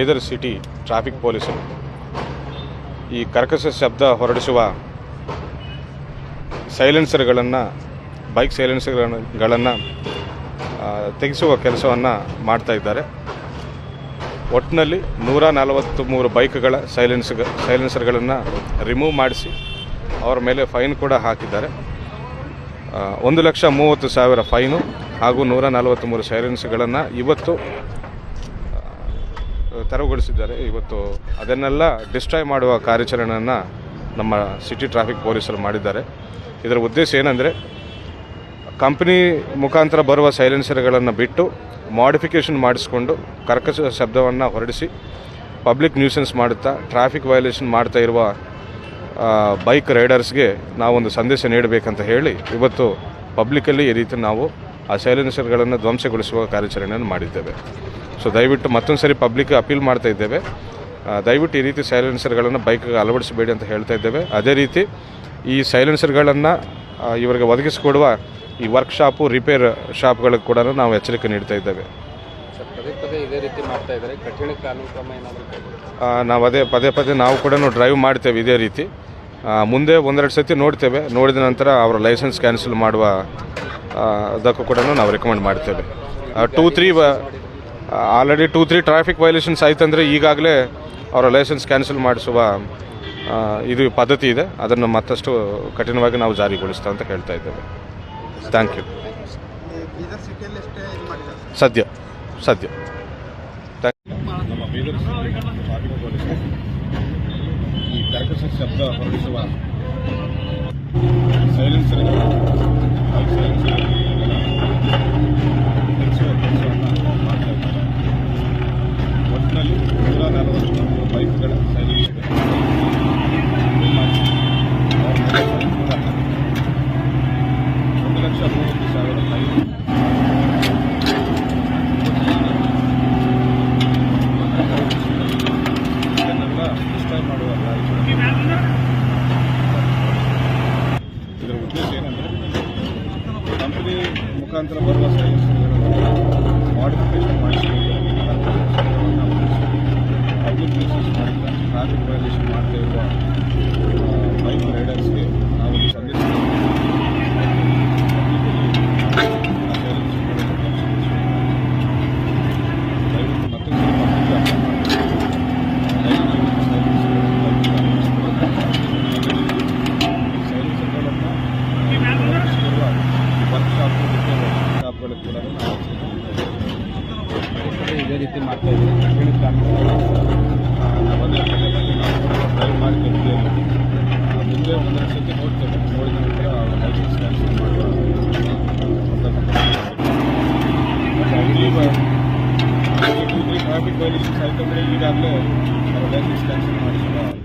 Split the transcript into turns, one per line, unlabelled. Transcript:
Bidar city traffic ಪೊಲೀಸರು. ಈ ಕರ್ಕಶ ಶಬ್ದ ಹೊರಡಿಸುವ ಸೈಲೆನ್ಸರ್ಗಳನ್ನು, ಬೈಕ್ ಸೈಲೆನ್ಸರ್ಗಳನ್ನು ತೆಗೆಸುವ ಕೆಲಸವನ್ನು ಮಾಡ್ತಾ ಇದ್ದಾರೆ. ಒಟ್ಟಿನಲ್ಲಿ ನೂರ ನಲವತ್ತು ಮೂರು ಬೈಕ್ಗಳ ಸೈಲೆನ್ಸ್, ಸೈಲೆನ್ಸರ್ಗಳನ್ನು ರಿಮೂವ್ ಮಾಡಿಸಿ ಅವರ ಮೇಲೆ ಫೈನ್ ಕೂಡ ಹಾಕಿದ್ದಾರೆ. ಒಂದು ಲಕ್ಷ ಮೂವತ್ತು ಸಾವಿರ ಫೈನು ಹಾಗೂ ನೂರ ನಲವತ್ತ್ಮೂರು ಸೈಲೆನ್ಸ್ಗಳನ್ನು ಇವತ್ತು ತೆರವುಗೊಳಿಸಿದ್ದಾರೆ. ಇವತ್ತು ಅದನ್ನೆಲ್ಲ ಡಿಸ್ಟ್ರಾಯ್ ಮಾಡುವ ಕಾರ್ಯಾಚರಣೆಯನ್ನು ನಮ್ಮ ಸಿಟಿ ಟ್ರಾಫಿಕ್ ಪೊಲೀಸರು ಮಾಡಿದ್ದಾರೆ. ಇದರ ಉದ್ದೇಶ ಏನಂದರೆ ಕಂಪ್ನಿ ಮುಖಾಂತರ ಬರುವ ಸೈಲೆನ್ಸರ್ಗಳನ್ನು ಬಿಟ್ಟು ಮಾಡಿಫಿಕೇಷನ್ ಮಾಡಿಸ್ಕೊಂಡು ಕರ್ಕಶ ಶಬ್ದವನ್ನು ಹೊರಡಿಸಿ ಪಬ್ಲಿಕ್ ನ್ಯೂಸೆನ್ಸ್ ಮಾಡುತ್ತಾ ಟ್ರಾಫಿಕ್ ವಯೋಲೇಷನ್ ಮಾಡ್ತಾ ಇರುವ ಬೈಕ್ ರೈಡರ್ಸ್ಗೆ ನಾವೊಂದು ಸಂದೇಶ ನೀಡಬೇಕಂತ ಹೇಳಿ ಇವತ್ತು ಪಬ್ಲಿಕಲ್ಲಿ ಈ ರೀತಿ ನಾವು ಆ ಸೈಲೆನ್ಸರ್ಗಳನ್ನು ಧ್ವಂಸಗೊಳಿಸುವ ಕಾರ್ಯಾಚರಣೆಯನ್ನು ಮಾಡಿದ್ದೇವೆ. ಸೊ ದಯವಿಟ್ಟು ಮತ್ತೊಂದು ಸರಿ ಪಬ್ಲಿಕ್ ಅಪೀಲ್ ಮಾಡ್ತಾ ಇದ್ದೇವೆ. ದಯವಿಟ್ಟು ಈ ರೀತಿ ಸೈಲೆನ್ಸರ್ಗಳನ್ನು ಬೈಕ್ಗೆ ಅಳವಡಿಸಬೇಡಿ ಅಂತ ಹೇಳ್ತಾ ಇದ್ದೇವೆ. ಅದೇ ರೀತಿ ಈ ಸೈಲೆನ್ಸರ್ಗಳನ್ನು ಇವರಿಗೆ ಒದಗಿಸಿಕೊಡುವ ಈ ವರ್ಕ್ಶಾಪು ರಿಪೇರ್ ಶಾಪ್ಗಳಿಗೆ ಕೂಡ ನಾವು ಎಚ್ಚರಿಕೆ ನೀಡ್ತಾ ಇದ್ದೇವೆ. ನಾವು ಅದೇ ಪದೇ ಪದೇ ನಾವು ಕೂಡ ಡ್ರೈವ್ ಮಾಡ್ತೇವೆ ಇದೇ ರೀತಿ. ಮುಂದೆ ಒಂದೆರಡು ಸತಿ ನೋಡ್ತೇವೆ. ನೋಡಿದ ನಂತರ ಅವರ ಲೈಸೆನ್ಸ್ ಕ್ಯಾನ್ಸಲ್ ಮಾಡುವ ಅದಕ್ಕೂ ಕೂಡ ನಾವು ರೆಕಮೆಂಡ್ ಮಾಡ್ತೇವೆ. Two three already two three traffic violations ಆಯ್ತಂದರೆ ಈಗಾಗಲೇ ಅವರ ಲೈಸೆನ್ಸ್ ಕ್ಯಾನ್ಸಲ್ ಮಾಡಿಸುವ ಇದು ಪದ್ಧತಿ ಇದೆ. ಅದನ್ನು ಮತ್ತಷ್ಟು ಕಠಿಣವಾಗಿ ನಾವು ಜಾರಿಗೊಳಿಸ್ತಾ ಅಂತ ಹೇಳ್ತಾ ಇದ್ದೇವೆ. ಥ್ಯಾಂಕ್ ಯು ಸದ್ಯ ಸದ್ಯ. ಈ ಸೈಲೆನ್ಸರ್ ಬೈಕ್ ಸೈಲೆನ್ಸರ್ ತೆಗೆಸುವ ಕೆಲಸವನ್ನು ಮಾಡ್ತಾ ಇದ್ದಾರೆ ಒಟ್ಟಿನಲ್ಲಿ ನೂರ ನಲವತ್ತ್ಮೂರು ಬೈಕ್ಗಳ ಸೈಲೆನ್ಸರ್ ಒಂದು ಲಕ್ಷ ಮೂವತ್ತು ಸಾವಿರ ಫೈನ್ ಇದನ್ನೆಲ್ಲ ಡಿಸ್ಟ್ರಾಯ್ ಮಾಡುವ ಕಾರ್ಯಕ್ರಮ ಇದರ ಉದ್ದೇಶ ಏನಂದರೆ ಕಂಪನಿ ಮುಖಾಂತರ ಬರುವ ಮಾಡಿಫಿಕೇಶನ್ ಮಾಡಿಸಿಕೊಂಡು ಪಬ್ಲಿಕ್ ನ್ಯೂಸಸ್ ಮಾಡಿದ ಟ್ರಾಫಿಕ್ ವೈಲೇಷನ್ ಮಾಡ್ತಾ ಇರುವ ಬೈಕ್ ರೈಡರ್ಸ್ಗೆ ನಾವು ಒಂದು ಸಂದೇಶ ದಯವಿಟ್ಟು ಮತ್ತೊಂದು ಪಬ್ಲಿಕ್ ಅರ್ಥ ಮಾಡಿ ಕೂಡ
ಇದೇ. ರೀತಿ ಮಾಡ್ತಾ ಇದ್ದೀವಿ ಕಠಿಣ ಕಾನೂನು
ನಾವದೇ ಡ್ರೈವ್ ಮಾಡಿ ಬಂದಿದ್ದೇವೆ ಮುಂದೆ ಒಂದೆರಡು ಸತಿ ನೋಡ್ತೇವೆ ನೋಡಿದ ನಂತರ ಟ್ರಾಫಿಕ್ ವೈಲೇಷನ್ಸ್ ಆಯ್ತಂದರೆ ಈಗಾಗಲೇ ಲೈಸೆನ್ಸ್ ಕ್ಯಾನ್ಸಲ್ ಮಾಡಿಸುವ